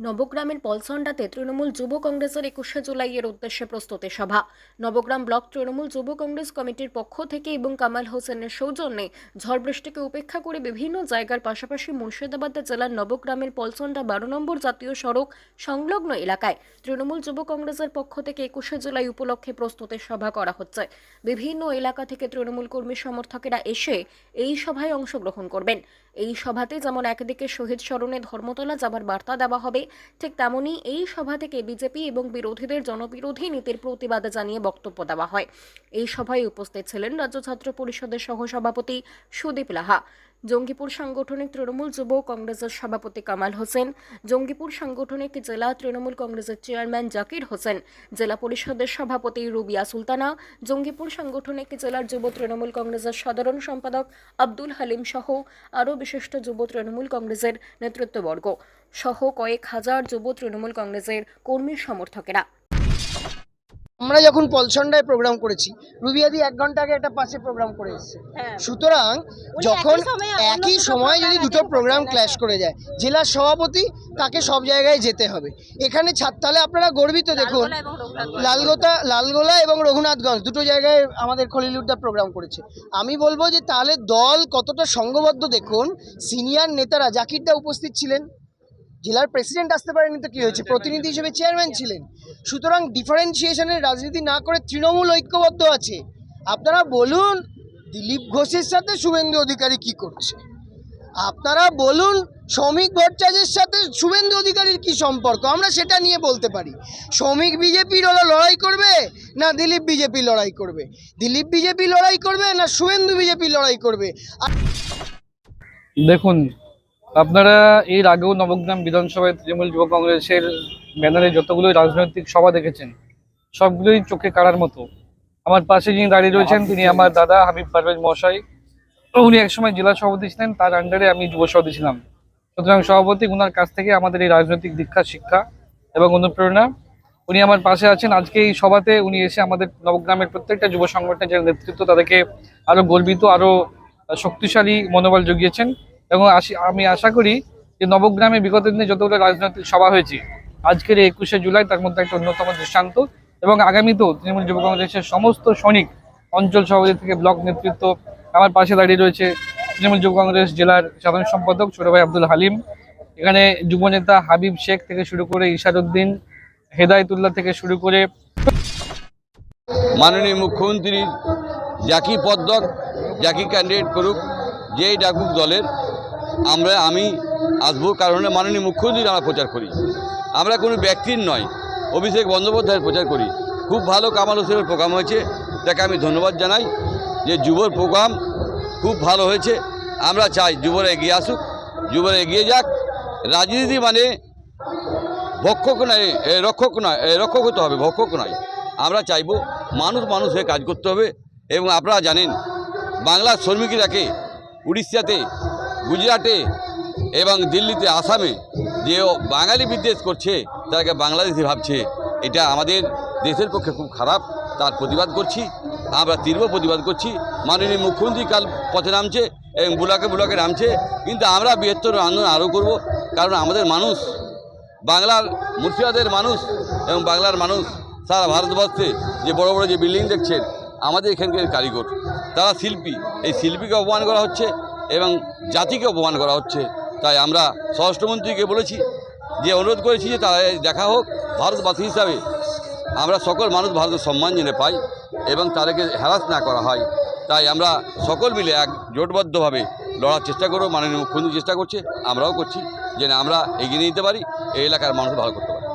নবগ্রামের পলসন্ডাতে তৃণমূল যুব কংগ্রেসের একুশে জুলাইয়ের উদ্দেশ্যে প্রস্তুতি সভা। নবগ্রাম ব্লক তৃণমূল যুব কংগ্রেস কমিটির পক্ষ থেকে এবং কামাল হোসেনের সৌজন্যে ঝড় বৃষ্টিকে উপেক্ষা করে বিভিন্ন জায়গার পাশাপাশি মুর্শিদাবাদ জেলার নবগ্রামের পলসন্ডা বারো নম্বর জাতীয় সড়ক সংলগ্ন এলাকায় তৃণমূল যুব কংগ্রেসের পক্ষ থেকে একুশে জুলাই উপলক্ষে প্রস্তুতি সভা করা হচ্ছে। বিভিন্ন এলাকা থেকে তৃণমূল কর্মী সমর্থকেরা এসে এই সভায় অংশগ্রহণ করবেন। এই সভাতে যেমন একদিকে শহীদ স্মরণে ধর্মতলা যাবার বার্তা দেওয়া হবে ঠিক তেমনই এই সভা থেকে বিজেপি এবং বিরোধীদের জনবিরোধী নীতির প্রতিবাদ জানিয়ে বক্তব্য দেওয়া হয়। এই সভায় উপস্থিত ছিলেন রাজ্য ছাত্র পরিষদের সহসভাপতি সুদীপ লাহা। জঙ্গিপুর সাংগঠনিক তৃণমূল যুব কংগ্রেসের সভাপতি কামাল হোসেন, জঙ্গিপুর সাংগঠনিক জেলা তৃণমূল কংগ্রেসের চেয়ারম্যান জাকির হোসেন, জেলা পরিষদের সভাপতি রুবিয়া সুলতানা, জঙ্গিপুর সাংগঠনিক জেলার যুব তৃণমূল কংগ্রেসের সাধারণ সম্পাদক আব্দুল হালিম সহ আরও বিশিষ্ট যুব তৃণমূল কংগ্রেসের নেতৃত্ববর্গ সহ কয়েক হাজার যুব তৃণমূল কংগ্রেসের কর্মী সমর্থকেরা। আমরা যখন পলসন্ডায় প্রোগ্রাম করেছি রুবিয়াদি এক ঘণ্টা আগে একটা পাশে প্রোগ্রাম করে এসেছে। সুতরাং যখন একই সময় যদি দুটো প্রোগ্রাম ক্ল্যাশ করে যায় জেলার সভাপতি তাকে সব জায়গায় যেতে হবে। এখানে ছাদ তাহলে আপনারা গর্বিত দেখুন। লালগোতা লালগোলা এবং রঘুনাথগঞ্জ দুটো জায়গায় আমাদের খলিলুদ্দা প্রোগ্রাম করেছে। আমি বলব যে তাহলে দল কতটা সংঘবদ্ধ দেখুন। সিনিয়র নেতারা জাকিরদা উপস্থিত ছিলেন। জেলার প্রেসিডেন্ট আসতে পারেনি তো কী হয়েছে? প্রতিনিধি হিসেবে চেয়ারম্যান ছিলেন। সুতরাং ডিফারেন্সিয়েশনের রাজনীতি না করে তৃণমূল ঐক্যবদ্ধ আছে। আপনারা বলুন দিলীপ ঘোষের সাথে শুভেন্দু অধিকারী কি করছে? আপনারা বলুন শ্রমিক ভট্টাচার্যের সাথে শুভেন্দু অধিকারীর কি সম্পর্ক? আমরা সেটা নিয়ে বলতে পারি। শ্রমিক বিজেপির ওরা লড়াই করবে না দিলীপ বিজেপি লড়াই করবে? দিলীপ বিজেপি লড়াই করবে না শুভেন্দু বিজেপি লড়াই করবে? দেখুন আপনারা এর আগেও নবগ্রাম বিধানসভায় তৃণমূল যুব কংগ্রেসের ব্যানারে যতগুলো রাজনৈতিক সভা দেখেছেন, সবগুলোই চোখে কাড়ার মতো। আমার পাশে যিনি দাঁড়িয়ে রয়েছেন, তিনি আমার দাদা হাবিব পারভেজ মশাই উনি একসময় জেলা সভাপতি ছিলেন, তার আন্ডারে আমি যুব সভাপতি ছিলাম। সুতরাং সভাপতি ওনার কাছ থেকে আমাদের এই রাজনৈতিক দীক্ষা, শিক্ষা এবং অনুপ্রেরণা। উনি আমার পাশে আছেন। আজকে এই সভাতে উনি এসে আমাদের নবগ্রামের প্রত্যেকটা যুব সংগঠনের যারা নেতৃত্ব, তাদেরকে আরও গর্বিত, আরও শক্তিশালী মনোবল জুগিয়েছেন। এবং আমি আশা করি যে নবগ্রামে বিগত দিনে যতগুলো রাজনৈতিক সভা হয়েছে, আজকের একুশে জুলাই তার মধ্যে একটা অন্যতম দৃষ্টান্ত এবং আগামীতেও তৃণমূল যুব কংগ্রেসের সমস্ত সৈনিক অঞ্চল সভাপতি থেকে ব্লক নেতৃত্ব আমার পাশে দাঁড়িয়ে রয়েছে তৃণমূল যুব কংগ্রেস জেলার সাধারণ সম্পাদক ছোট ভাই আব্দুল হালিম। এখানে যুবনেতা হাবিব শেখ থেকে শুরু করে ইশারুদ্দিন হেদায়তুল্লাহ থেকে শুরু করে মাননীয় মুখ্যমন্ত্রী জাকি পদ্মক জাকি ক্যান্ডিডেট করুক, যেই ডাকুক দলের আমরা, আমি আসব কারণে মাননীয় মুখ্যমন্ত্রী আমরা প্রচার করি। আমরা কোনো ব্যক্তির নয়, অভিষেক বন্দ্যোপাধ্যায়ের প্রচার করি। খুব ভালো কামাল হোসেনের প্রোগ্রাম হয়েছে, তাকে আমি ধন্যবাদ জানাই যে যুবর প্রোগ্রাম খুব ভালো হয়েছে। আমরা চাই যুবরা এগিয়ে আসুক, যুবরা এগিয়ে যাক। রাজনীতি মানে ভক্ষক নয় রক্ষক নয় রক্ষক হতে হবে, ভক্ষক নয়। আমরা চাইব মানুষ মানুষ হয়ে কাজ করতে হবে এবং আপনারা জানেন, বাংলার শ্রমিকরাকে উড়িষ্যাতে গুজরাটে এবং দিল্লিতে আসামে যে বাঙালি বিদ্বেষ করছে, তাকে বাংলাদেশি ভাবছে, এটা আমাদের দেশের পক্ষে খুব খারাপ। তার প্রতিবাদ করছি, আমরা তীব্র প্রতিবাদ করছি। মাননীয় মুখ্যমন্ত্রী কাল পথে নামছে এবং বুলাকে বুলাকে নামছে, কিন্তু আমরা বৃহত্তর আন্দোলন আরও করব, কারণ আমাদের মানুষ, বাংলার মুর্শিদাদের মানুষ এবং বাংলার মানুষ, সারা ভারতবর্ষে যে বড় বড় যে বিল্ডিং দেখছেন, আমাদের এখানকার কারিগর, তারা শিল্পী। এই শিল্পীকে অপমান করা হচ্ছে এবং জাতিকে অপমান করা হচ্ছে। তাই আমরা স্বরাষ্ট্রমন্ত্রীকে বলেছি যে অনুরোধ করেছি যে তারা দেখা হোক, ভারতবাসী হিসাবে আমরা সকল মানুষ ভারতের সম্মান জেনে পাই এবং তাদেরকে হ্যারাস না করা হয়। তাই আমরা সকল মিলে এক জোটবদ্ধভাবে লড়ার চেষ্টা করব, মাননীয় মুখ্যমন্ত্রী চেষ্টা করছে, আমরাও করছি যে না আমরা এগিয়ে নিতে পারি, এই এলাকার মানুষ ভালো করতে পারি।